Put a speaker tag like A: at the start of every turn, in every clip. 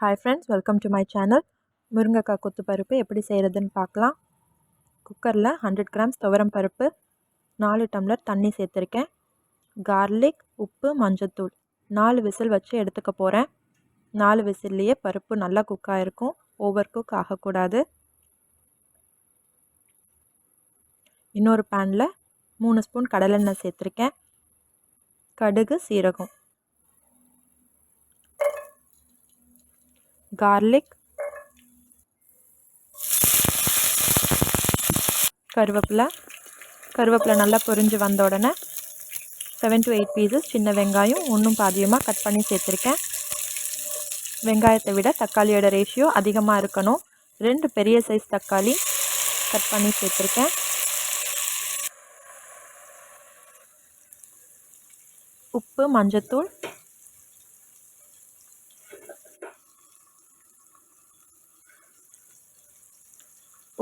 A: Hi friends welcome to my channel முருங்கைக்காய் கொத்து பருப்பு எப்படி செய்கிறதுன்னு பார்க்கலாம். குக்கரில் ஹண்ட்ரட் கிராம்ஸ் துவரம் பருப்பு நாலு டம்ளர் தண்ணி சேர்த்துருக்கேன். கார்லிக் உப்பு மஞ்சத்தூள். நாலு விசில் வச்சு எடுத்துக்க போகிறேன் நாலு விசில்லையே பருப்பு நல்லா குக்காக இருக்கும் ஓவர் குக் ஆகக்கூடாது. இன்னொரு பேனில் மூணு ஸ்பூன் கடலெண்ணெய் சேர்த்துருக்கேன். கடுகு சீரகம். கார்லிக் கருவேப்பிலை. கருவேப்பிலை நல்லா பொரிஞ்சு வந்த உடனே செவன் டு எயிட் பீசஸ் சின்ன வெங்காயம் ஒன்றும் பாதியமாக கட் பண்ணி சேர்த்துருக்கேன். வெங்காயத்தை விட தக்காளியோட ரேஷியோ அதிகமாக இருக்கணும். ரெண்டு பெரிய சைஸ் தக்காளி கட் பண்ணி சேர்த்துருக்கேன். உப்பு மஞ்சத்தூள்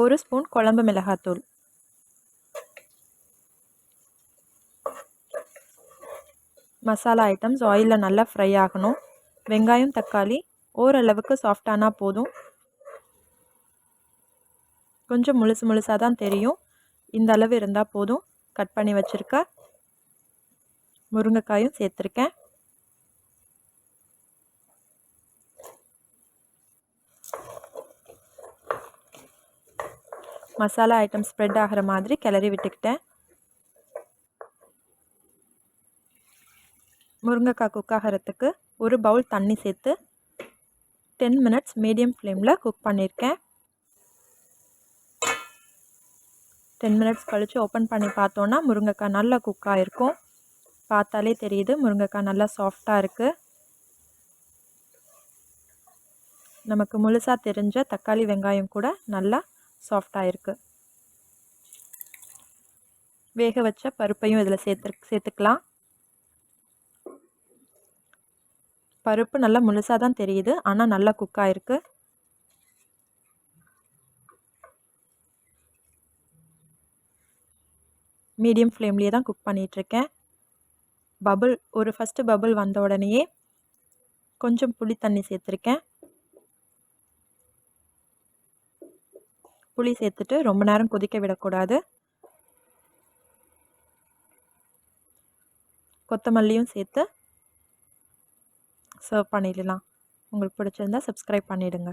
A: ஒரு ஸ்பூன் குழம்பு மிளகாத்தூள். மசாலா ஐட்டம்ஸ் ஆயிலில் நல்லா ஃப்ரை ஆகணும். வெங்காயம் தக்காளி ஓரளவுக்கு சாஃப்டானா போதும். கொஞ்சம் முழுசு முழுசாக தான் தெரியும். இந்த அளவு இருந்தால் போதும். கட் பண்ணி வச்சுருக்க முருங்கைக்காயும் சேர்த்துருக்கேன். மசாலா ஐட்டம் ஸ்ப்ரெட் ஆகிற மாதிரி கிளறி விட்டுக்கிட்டேன். முருங்கைக்காய் குக் ஆகிறதுக்கு ஒரு பவுல் தண்ணி சேர்த்து டென் மினிட்ஸ் மீடியம் ஃப்ளேமில் குக் பண்ணியிருக்கேன் டென் மினிட்ஸ் கழித்து ஓப்பன் பண்ணி பார்த்தோன்னா முருங்கைக்காய் நல்லா குக் ஆகிருக்கும் பார்த்தாலே தெரியுது முருங்கைக்காய் நல்லா சாஃப்டாக இருக்குது நமக்கு முழுசாக தெரிஞ்ச தக்காளி வெங்காயம் கூட நல்லா சாஃப்டாக இருக்குது வேக வச்ச பருப்பையும் இதில் சேர்த்து சேர்த்துக்கலாம். பருப்பு நல்லா முழுசாக தான் தெரியுது ஆனால் நல்லா குக் ஆகிருக்கு மீடியம் ஃப்ளேம்லேயே தான் குக் பண்ணிகிட்ருக்கேன் பபுள் ஒரு ஃபஸ்ட்டு பபுள் வந்த உடனேயே கொஞ்சம் புளி தண்ணி சேர்த்துருக்கேன். புளி சேர்த்துட்டு ரொம்ப நேரம் கொதிக்க விடக்கூடாது. கொத்தமல்லியும் சேர்த்து சர்வ் பண்ணிடலாம். உங்களுக்கு பிடிச்சிருந்தா சப்ஸ்கிரைப் பண்ணிவிடுங்க